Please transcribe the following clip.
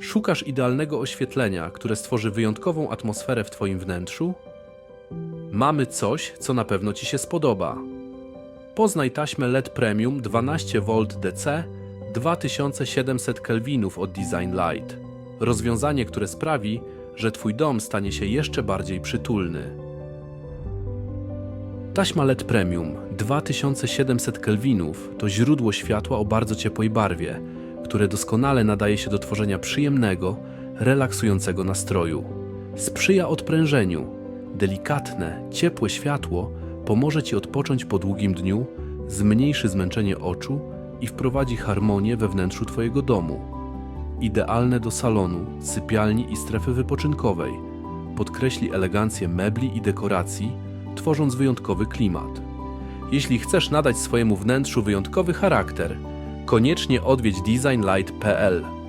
Szukasz idealnego oświetlenia, które stworzy wyjątkową atmosferę w Twoim wnętrzu? Mamy coś, co na pewno Ci się spodoba. Poznaj taśmę LED Premium 12V DC 2700 Kelvinów od Design Light. Rozwiązanie, które sprawi, że Twój dom stanie się jeszcze bardziej przytulny. Taśma LED Premium 2700 Kelvinów to źródło światła o bardzo ciepłej barwie, które doskonale nadaje się do tworzenia przyjemnego, relaksującego nastroju. Sprzyja odprężeniu. Delikatne, ciepłe światło pomoże Ci odpocząć po długim dniu, zmniejszy zmęczenie oczu i wprowadzi harmonię we wnętrzu Twojego domu. Idealne do salonu, sypialni i strefy wypoczynkowej. Podkreśli elegancję mebli i dekoracji, tworząc wyjątkowy klimat. Jeśli chcesz nadać swojemu wnętrzu wyjątkowy charakter, koniecznie odwiedź designlight.pl.